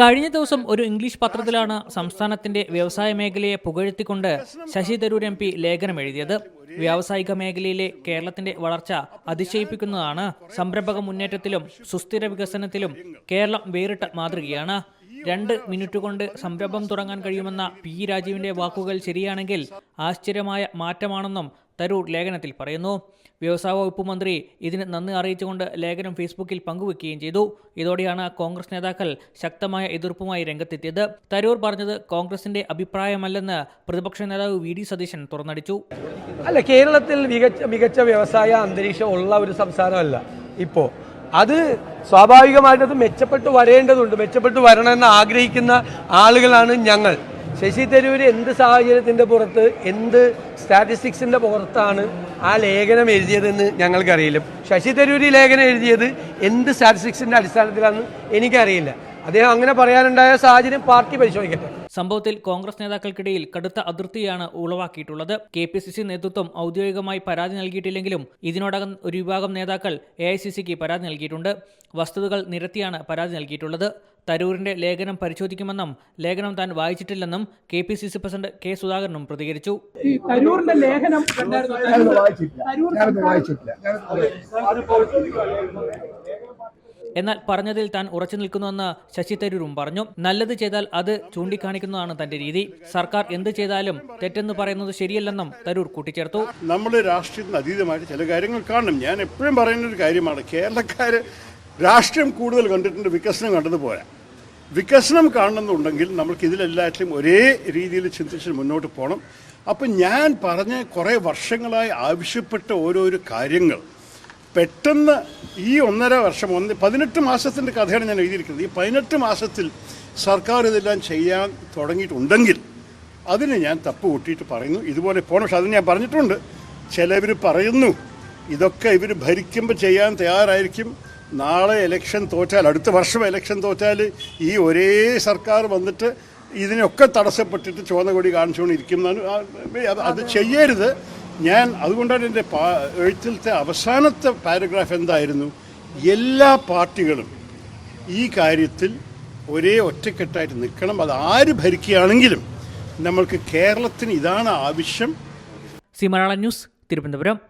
കഴിഞ്ഞ ദിവസം ഒരു ഇംഗ്ലീഷ് പത്രത്തിലാണ് സംസ്ഥാനത്തിന്റെ വ്യവസായ മേഖലയെ പുകഴ്ത്തിക്കൊണ്ട് ശശി തരൂർ എം പി ലേഖനം എഴുതിയത്. വ്യാവസായിക മേഖലയിലെ കേരളത്തിന്റെ വളർച്ച അതിശയിപ്പിക്കുന്നതാണ്. സംരംഭക മുന്നേറ്റത്തിലും സുസ്ഥിര വികസനത്തിലും കേരളം വേറിട്ട മാതൃകയാണ്. രണ്ട് മിനിറ്റ് കൊണ്ട് സംരംഭം തുടങ്ങാൻ കഴിയുമെന്ന പി രാജീവിന്റെ വാക്കുകൾ ശരിയാണെങ്കിൽ ആശ്ചര്യമായ മാറ്റമാണെന്നും തരൂർ ലേഖനത്തിൽ പറയുന്നു. വ്യവസായ വകുപ്പ് മന്ത്രി ഇതിന് നന്ദി അറിയിച്ചുകൊണ്ട് ലേഖനം ഫേസ്ബുക്കിൽ പങ്കുവെക്കുകയും ചെയ്തു. ഇതോടെയാണ് കോൺഗ്രസ് നേതാക്കൾ ശക്തമായ എതിർപ്പുമായി രംഗത്തെത്തിയത്. തരൂർ പറഞ്ഞത് കോൺഗ്രസിന്റെ അഭിപ്രായമല്ലെന്ന് പ്രതിപക്ഷ നേതാവ് വി ഡി സതീശൻ തുറന്നടിച്ചു. അല്ല കേരളത്തിൽ മികച്ച മികച്ച വ്യവസായ അന്തരീക്ഷം ഉള്ള ഒരു സംസ്ഥാനമല്ല ഇപ്പോൾ അത് സ്വാഭാവികമായിട്ടും അത് മെച്ചപ്പെട്ട് വരേണ്ടതുണ്ട്. മെച്ചപ്പെട്ട് വരണമെന്ന് ആഗ്രഹിക്കുന്ന ആളുകളാണ് ഞങ്ങൾ. ശശി തരൂർ എന്ത് സാഹചര്യത്തിന്റെ പുറത്ത് എന്ത് സ്റ്റാറ്റിസ്റ്റിക്സിന്റെ പുറത്താണ് ആ ലേഖനം എഴുതിയതെന്ന് ഞങ്ങൾക്കറിയില്ല. ശശി തരൂർ ലേഖനം എഴുതിയത് എന്ത് സ്റ്റാറ്റിസ്റ്റിക്സിന്റെ അടിസ്ഥാനത്തിലാണെന്ന് എനിക്കറിയില്ല. അദ്ദേഹം അങ്ങനെ പറയാനുണ്ടായ സാഹചര്യം പാർട്ടി പരിശോധിക്കട്ടെ. സംഭവത്തിൽ കോൺഗ്രസ് നേതാക്കൾക്കിടയിൽ കടുത്ത അതിർത്തിയാണ് ഉളവാക്കിയിട്ടുള്ളത്. കെ പി സി സി നേതൃത്വം ഔദ്യോഗികമായി പരാതി നൽകിയിട്ടില്ലെങ്കിലും ഇതിനോടകം ഒരു വിഭാഗം നേതാക്കൾ എ ഐ സി സിക്ക് പരാതി നൽകിയിട്ടുണ്ട്. വസ്തുതകൾ നിരത്തിയാണ് പരാതി നൽകിയിട്ടുള്ളത്. തരൂരിന്റെ ലേഖനം പരിശോധിക്കുമെന്നും ലേഖനം താൻ വായിച്ചിട്ടില്ലെന്നും K P C C president K സുധാകരനും പ്രതികരിച്ചു. തരൂറിന്റെ ലേഖനം കണ്ടായിരുന്നോ? ഞാനത് വായിച്ചിട്ടില്ല. തരൂർ വായിച്ചിട്ടില്ല. എന്നാൽ പറഞ്ഞതിൽ താൻ ഉറച്ചു നിൽക്കുന്നുവെന്ന് ശശി തരൂരും പറഞ്ഞു. നല്ലത് ചെയ്താൽ അത് ചൂണ്ടിക്കാണിക്കുന്നതാണ് തന്റെ രീതി. സർക്കാർ എന്ത് ചെയ്താലും തെറ്റെന്ന് പറയുന്നത് ശരിയല്ലെന്നും തരൂർ കൂട്ടിച്ചേർത്തു. നമ്മൾ രാഷ്ട്രീയത്തിന് അതീതമായിട്ട് ചില കാര്യങ്ങൾ കാണണം ഞാൻ എപ്പോഴും പറയുന്ന ഒരു കാര്യമാണ് കേരളക്കാർ രാഷ്ട്രീയം കൂടുതൽ കണ്ടിട്ടുണ്ട് വികസനം കണ്ടതുപോലെ വികസനം കാണണമെന്നുണ്ടെങ്കിൽ നമുക്ക് ഇതിലെല്ലാറ്റിലും ഒരേ രീതിയിൽ ചിന്തിച്ച് മുന്നോട്ട് പോകണം അപ്പം ഞാൻ പറഞ്ഞ കുറേ വർഷങ്ങളായി ആവശ്യപ്പെട്ട ഓരോരോ കാര്യങ്ങൾ. പെട്ടെന്ന് ഈ ഒന്നര വർഷം ഒന്ന് പതിനെട്ട് മാസത്തിന്റെ കഥയാണ് ഞാൻ എഴുതിയിരിക്കുന്നത്. ഈ പതിനെട്ട് മാസത്തിൽ സർക്കാർ ഇതെല്ലാം ചെയ്യാൻ തുടങ്ങിയിട്ടുണ്ടെങ്കിൽ അതിന് ഞാൻ തപ്പ് കൂട്ടിയിട്ട് പറയുന്നു. ഇതുപോലെ പോകണം പക്ഷെ അതിന് ഞാൻ പറഞ്ഞിട്ടുണ്ട്. ചിലവർ പറയുന്നു ഇതൊക്കെ ഇവർ ഭരിക്കുമ്പോൾ ചെയ്യാൻ തയ്യാറായിരിക്കും. നാളെ ഇലക്ഷൻ തോറ്റാൽ അടുത്ത വർഷം ഇലക്ഷൻ തോറ്റാൽ ഈ ഒരേ സർക്കാർ വന്നിട്ട് ഇതിനൊക്കെ തടസ്സപ്പെട്ടിട്ട് ചുവന്ന കൊടി കാണിച്ചുകൊണ്ടിരിക്കുന്നതാണ്. ആ- അത് ചെയ്യരുത്. ഞാൻ അതുകൊണ്ടാണ് എന്റെ പാ എഴുത്തിലത്തെ അവസാനത്തെ പാരഗ്രാഫ് എന്തായിരുന്നു? എല്ലാ പാർട്ടികളും ഈ കാര്യത്തിൽ ഒരേ ഒറ്റക്കെട്ടായിട്ട് നിൽക്കണം. അത് ആര് ഭരിക്കുകയാണെങ്കിലും നമ്മൾക്ക് കേരളത്തിന് ഇതാണ് ആവശ്യം. C Malayalam news Thiruvananthapuram.